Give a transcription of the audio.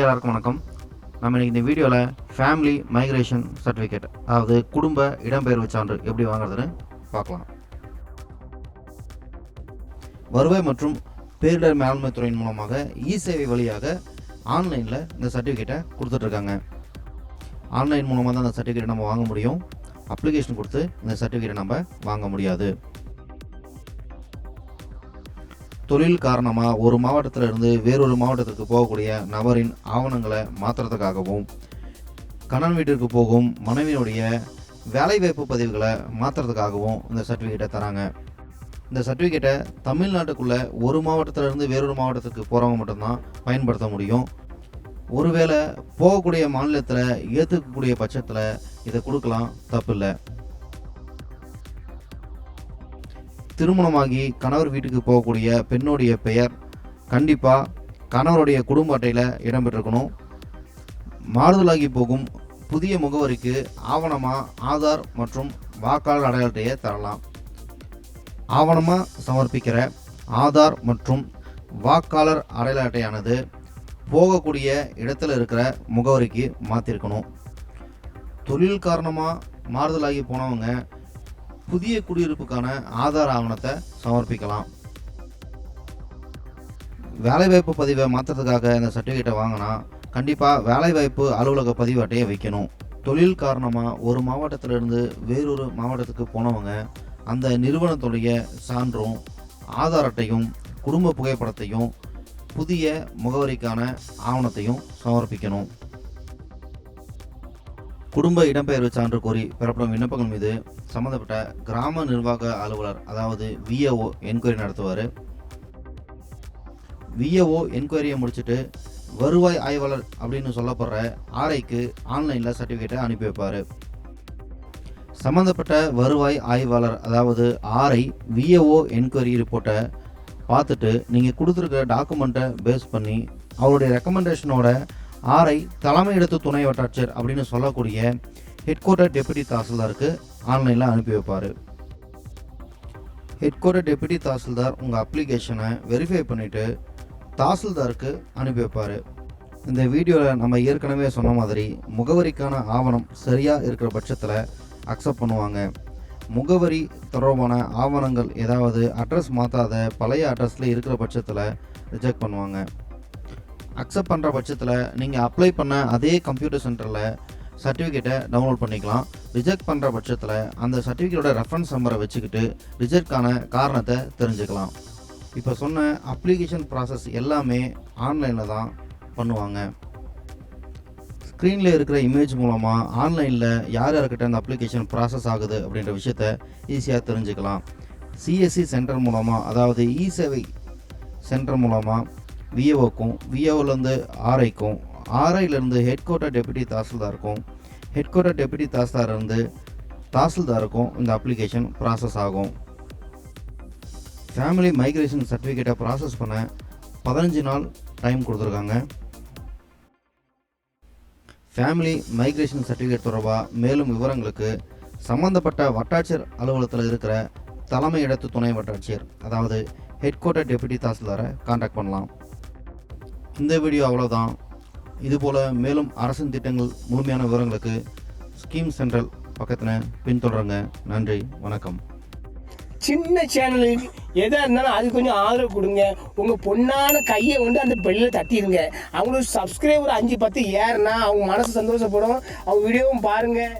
எல்லாருக்கும் வணக்கம். நம்ம இன்னைக்கு இந்த வீடியோவில் ஃபேமிலி மைக்ரேஷன் சர்டிஃபிகேட் அதாவது குடும்ப இடம்பெயர்வு சான்று எப்படி வாங்குறதுன்னு பார்க்கலாம். வருவாய் மற்றும் பேரிடர் மேலாண்மை துறையின் மூலமாக இ சேவை வழியாக ஆன்லைனில் இந்த சர்டிஃபிகேட்டை கொடுத்துட்ருக்காங்க. ஆன்லைன் மூலமாக தான் அந்த சர்டிஃபிகேட்டை நம்ம வாங்க முடியும். அப்ளிகேஷன் கொடுத்து இந்த சர்டிஃபிகேட்டை நம்ம வாங்க முடியாது. தொழில் காரணமாக ஒரு மாவட்டத்தில் இருந்து வேறொரு மாவட்டத்திற்கு போகக்கூடிய நபரின் ஆவணங்களை மாற்றுறதுக்காகவும் கணவன் வீட்டிற்கு போகும் மனைவியினுடைய வேலைவாய்ப்பு பதிவுகளை மாற்றுறதுக்காகவும் இந்த சர்டிஃபிகேட்டை தராங்க. இந்த சர்டிஃபிகேட்டை தமிழ்நாட்டுக்குள்ளே ஒரு மாவட்டத்தில் இருந்து வேறொரு மாவட்டத்துக்கு போகிறவங்க மட்டும்தான் பயன்படுத்த முடியும். ஒருவேளை போகக்கூடிய மாநிலத்தில் ஏற்றுக்கக்கூடிய பட்சத்தில் இதை கொடுக்கலாம் தப்பில்லை. திருமணமாகி கணவர் வீட்டுக்கு போகக்கூடிய பெண்ணுடைய பெயர் கண்டிப்பாக கணவருடைய குடும்ப அட்டையில் இடம்பெற்றிருக்கணும். மாறுதலாகி போகும் புதிய முகவரிக்கு ஆவணமாக ஆதார் மற்றும் வாக்காளர் அடையாள அட்டையை தரலாம். ஆவணமாக சமர்ப்பிக்கிற ஆதார் மற்றும் வாக்காளர் அடையாள அட்டையானது போகக்கூடிய இடத்துல இருக்கிற முகவரிக்கு மாற்றிருக்கணும் தொழில் காரணமாக மாறுதலாகி போனவங்க புதிய குடியிருப்புக்கான ஆதார ஆவணத்தை சமர்ப்பிக்கலாம். வேலைவாய்ப்பு பதிவை மாற்றுறதுக்காக இந்த சர்டிஃபிகேட்டை வாங்கினா கண்டிப்பாக வேலைவாய்ப்பு அலுவலக பதிவு அட்டையை வைக்கணும். தொழில் காரணமாக ஒரு மாவட்டத்திலிருந்து வேறொரு மாவட்டத்துக்கு போனவங்க அந்த நிறுவனத்துடைய சான்றும் ஆதார் அட்டையும் குடும்ப புகைப்படத்தையும் புதிய முகவரிக்கான ஆவணத்தையும் சமர்ப்பிக்கணும். குடும்ப இடம்பெயர்வு சான்று கோரி பெறப்படும் விண்ணப்பங்கள் மீது சம்மந்தப்பட்ட கிராம நிர்வாக அலுவலர் அதாவது விஏஓ என்கொயரி நடத்துவார். விஏஓ என்கொயரியை முடிச்சுட்டு வருவாய் ஆய்வாளர் அப்படின்னு சொல்லப்படுற ஆர்ஐக்கு ஆன்லைனில் சர்டிஃபிகேட்டை அனுப்பி வைப்பார். சம்மந்தப்பட்ட வருவாய் ஆய்வாளர் அதாவது ஆர்ஐ விஏஓ என்கொயரி ரிப்போர்ட்டை பார்த்துட்டு நீங்கள் கொடுத்துருக்க டாக்குமெண்ட்டை பேஸ் பண்ணி அவருடைய ரெக்கமெண்டேஷனோட ஆர்ஐ தலைமை துணை வட்டாட்சியர் அப்படின்னு சொல்லக்கூடிய ஹெட் குவார்ட்டர் டெபுட்டி தாசில்தாருக்கு ஆன்லைனில் அனுப்பி வைப்பார். ஹெட் குவார்ட்டர் டெபுட்டி தாசில்தார் உங்கள் அப்ளிகேஷனை வெரிஃபை பண்ணிவிட்டு தாசில்தாருக்கு அனுப்பி வைப்பார். இந்த வீடியோவில் நம்ம ஏற்கனவே சொன்ன மாதிரி முகவரிக்கான ஆவணம் சரியாக இருக்கிற பட்சத்தில் அக்செப்ட் பண்ணுவாங்க. முகவரி தொடர்பான ஆவணங்கள் ஏதாவது அட்ரஸ் மாற்றாத பழைய அட்ரஸில் இருக்கிற பட்சத்தில் ரிஜெக்ட் பண்ணுவாங்க. அக்செப்ட் பண்ணுற பட்சத்தில் நீங்கள் அப்ளை பண்ண அதே கம்ப்யூட்டர் சென்டரில் சர்டிஃபிகேட்டை டவுன்லோட் பண்ணிக்கலாம். ரிஜெக்ட் பண்ணுற பட்சத்தில் அந்த சர்டிஃபிகேட்டோட ரெஃபரன்ஸ் நம்பரை வச்சுக்கிட்டு ரிஜெக்ட்கான காரணத்தை தெரிஞ்சுக்கலாம். இப்போ சொன்ன அப்ளிகேஷன் ப்ராசஸ் எல்லாமே ஆன்லைனில் தான் பண்ணுவாங்க. ஸ்க்ரீனில் இருக்கிற இமேஜ் மூலமாக ஆன்லைனில் யார் யார்கிட்ட அந்த அப்ளிகேஷன் ப்ராசஸ் ஆகுது அப்படின்ற விஷயத்த ஈஸியாக தெரிஞ்சுக்கலாம். சிஎஸ்சி சென்டர் மூலமாக அதாவது இ சேவை சென்டர் மூலமாக விஏஓக்கும் விஏஓலேருந்து ஆர்ஐக்கும் ஆர்ஐலேருந்து ஹெட் குவார்ட்டர் டெபுட்டி தாசில்தாருக்கும் ஹெட் குவார்ட்டர் டெபுட்டி தாசில்தார்லேருந்து தாசில்தாருக்கும் இந்த அப்ளிகேஷன் ப்ராசஸ் ஆகும். ஃபேமிலி மைக்ரேஷன் சர்டிஃபிகேட்டை ப்ராசஸ் பண்ண பதினஞ்சு நாள் டைம் கொடுத்துருக்காங்க. ஃபேமிலி மைக்ரேஷன் சர்டிஃபிகேட் தொடர்பாக மேலும் விவரங்களுக்கு சம்பந்தப்பட்ட வட்டாட்சியர் அலுவலகத்தில் இருக்கிற தலைமை இடத்து துணை வட்டாட்சியர் அதாவது ஹெட் குவார்ட்டர் டெபுட்டி தாசில்தாரை காண்டாக்ட் பண்ணலாம். இந்த வீடியோ அவ்வளோதான் இதுபோல் மேலும் அரசின் திட்டங்கள் முழுமையான விவரங்களுக்கு ஸ்கீம் சென்ட்ரல் பக்கத்தில் பின்தொடருங்க. நன்றி வணக்கம். சின்ன சேனலுக்கு எதாக இருந்தாலும் அது கொஞ்சம் ஆதரவு கொடுங்க. உங்கள் பொண்ணான கையை வந்து அந்த பெல்லில் தட்டிடுங்க. அவங்களுக்கு சப்ஸ்கிரைபர் அஞ்சு பத்து ஏறுனா அவங்க மனசு சந்தோஷப்படும். அவங்க வீடியோவும் பாருங்கள்